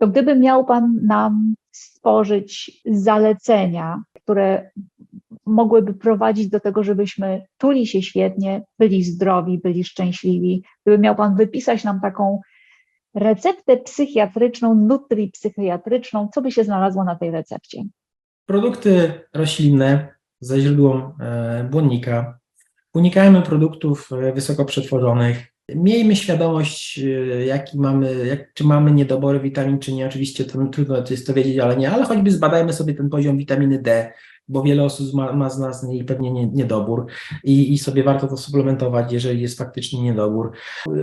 to gdyby miał Pan nam stworzyć zalecenia, które mogłyby prowadzić do tego, żebyśmy czuli się świetnie, byli zdrowi, byli szczęśliwi, gdyby miał Pan wypisać nam taką receptę psychiatryczną, nutripsychiatryczną, co by się znalazło na tej recepcie? Produkty roślinne ze źródłem błonnika. Unikajmy produktów e, wysoko przetworzonych. Miejmy świadomość, e, jaki mamy, jak, czy mamy niedobory witamin, czy nie. Oczywiście to, trudno jest to wiedzieć, ale nie, ale choćby zbadajmy sobie ten poziom witaminy D, bo wiele osób ma, ma z nas niej pewnie nie, niedobór i, i sobie warto to suplementować, jeżeli jest faktycznie niedobór.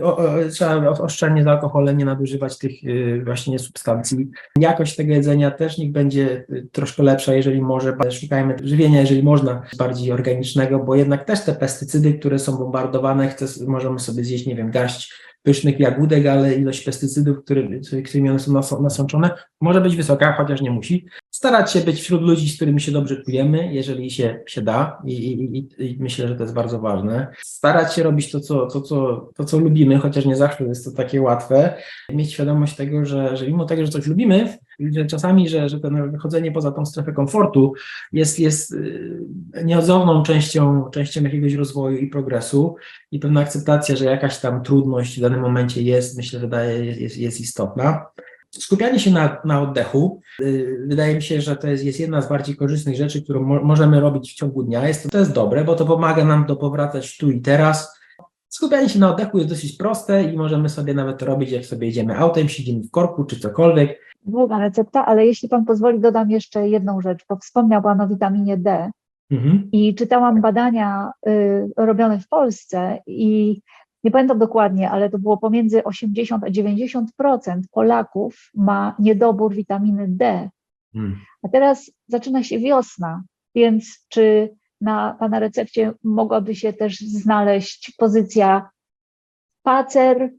O, o, trzeba oszczędnie z alkoholem nie nadużywać tych y, właśnie substancji. Jakość tego jedzenia też niech będzie y, troszkę lepsza, jeżeli może. Szukajmy żywienia, jeżeli można, bardziej organicznego, bo jednak też te pestycydy, które są bombardowane, chcę, możemy sobie zjeść, nie wiem, garść pysznych jagódek, ale ilość pestycydów, które, którymi one są nas- nasączone, może być wysoka, chociaż nie musi. Starać się być wśród ludzi, z którymi się dobrze czujemy, jeżeli się, się da i, i, i, myślę, że to jest bardzo ważne. Starać się robić to co, to, co, to, co lubimy, chociaż nie zawsze jest to takie łatwe. Mieć świadomość tego, że, że mimo tego, że coś lubimy, że czasami, że, że to wychodzenie poza tą strefę komfortu jest, jest y, nieodzowną częścią, częścią jakiegoś rozwoju i progresu i pewna akceptacja, że jakaś tam trudność w danym momencie jest, myślę, że daje, jest, jest istotna. Skupianie się na, na oddechu, y, wydaje mi się, że to jest, jest jedna z bardziej korzystnych rzeczy, którą mo możemy robić w ciągu dnia. Jest to, to jest dobre, bo to pomaga nam do powracać tu i teraz. Skupianie się na oddechu jest dosyć proste i możemy sobie nawet to robić, jak sobie jedziemy autem, siedzimy w korku czy cokolwiek. Długa recepta, ale jeśli Pan pozwoli, dodam jeszcze jedną rzecz, bo wspomniał Pan o witaminie D. Mhm. I czytałam badania y, robione w Polsce i nie pamiętam dokładnie, ale to było pomiędzy 80 a 90% Polaków ma niedobór witaminy D. Mm. A teraz zaczyna się wiosna, więc czy na Pana recepcie mogłaby się też znaleźć pozycja spacer y,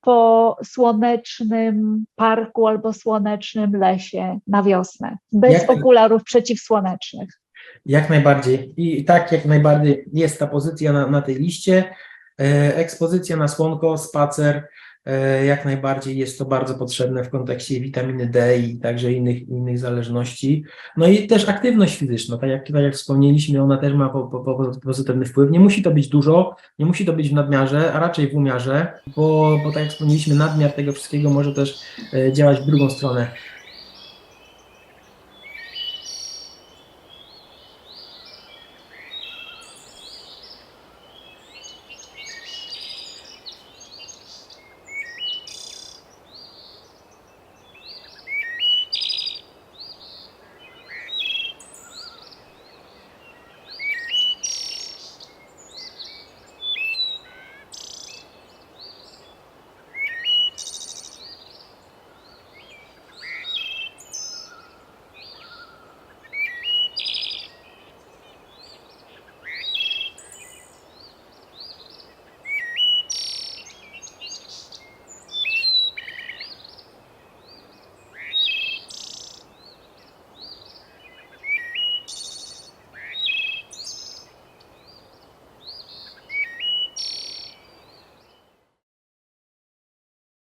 po słonecznym parku albo słonecznym lesie na wiosnę, bez Jak- okularów przeciwsłonecznych? Jak najbardziej. I tak, jak najbardziej jest ta pozycja na, na tej liście. E, Ekspozycja na słonko, spacer, e, jak najbardziej jest to bardzo potrzebne w kontekście witaminy D i także innych, innych zależności. No i też aktywność fizyczna, tak jak, tak jak wspomnieliśmy, ona też ma po, po, po, pozytywny wpływ. Nie musi to być dużo, nie musi to być w nadmiarze, a raczej w umiarze, bo, bo tak jak wspomnieliśmy, nadmiar tego wszystkiego może też e, działać w drugą stronę.